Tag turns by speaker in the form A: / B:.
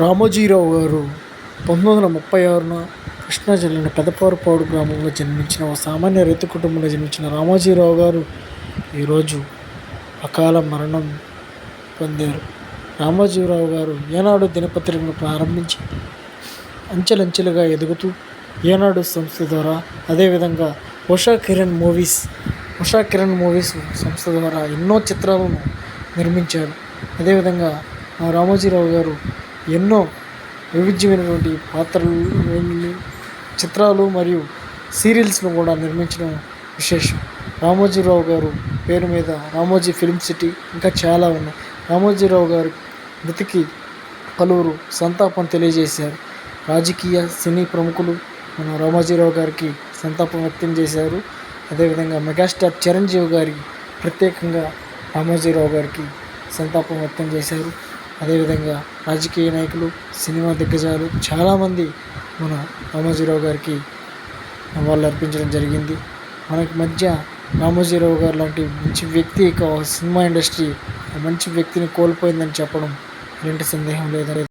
A: రామోజీరావు గారు పంతొమ్మిది వందల ముప్పై ఆరున కృష్ణా జిల్లాలోని పెదపారుపాడు గ్రామంలో జన్మించిన ఒక సామాన్య రైతు కుటుంబంలో జన్మించిన రామోజీరావు గారు ఈరోజు అకాల మరణం పొందారు. రామోజీరావు గారు ఏనాడు దినపత్రికను ప్రారంభించి అంచెలంచెలుగా ఎదుగుతూ ఏనాడు సంస్థ ద్వారా అదేవిధంగా ఉషా కిరణ్ మూవీస్ ఉషా కిరణ్ మూవీస్ సంస్థ ద్వారా ఎన్నో చిత్రాలను నిర్మించారు. అదేవిధంగా ఆ రామోజీరావు గారు ఎన్నో వైవిధ్యమైనటువంటి పాత్రలు చిత్రాలు మరియు సీరియల్స్ను కూడా నిర్మించడం విశేషం. రామోజీరావు గారు పేరు మీద రామోజీ ఫిల్మ్ సిటీ ఇంకా చాలా ఉన్నాయి. రామోజీరావు గారు మృతికి పలువురు సంతాపం తెలియజేశారు. రాజకీయ సినీ ప్రముఖులు మన రామోజీరావు గారికి సంతాపం వ్యక్తం చేశారు. అదేవిధంగా మెగాస్టార్ చిరంజీవి గారి ప్రత్యేకంగా రామోజీరావు గారికి సంతాపం వ్యక్తం చేశారు. అదేవిధంగా రాజకీయ నాయకులు సినిమా దిగ్గజాలు చాలామంది మన రామోజీరావు గారికి నివాళులు అర్పించడం జరిగింది. మనకి మధ్య రామోజీరావు గారు లాంటి మంచి వ్యక్తి సినిమా ఇండస్ట్రీ మంచి వ్యక్తిని కోల్పోయిందని చెప్పడం ఎలాంటి సందేహం లేదని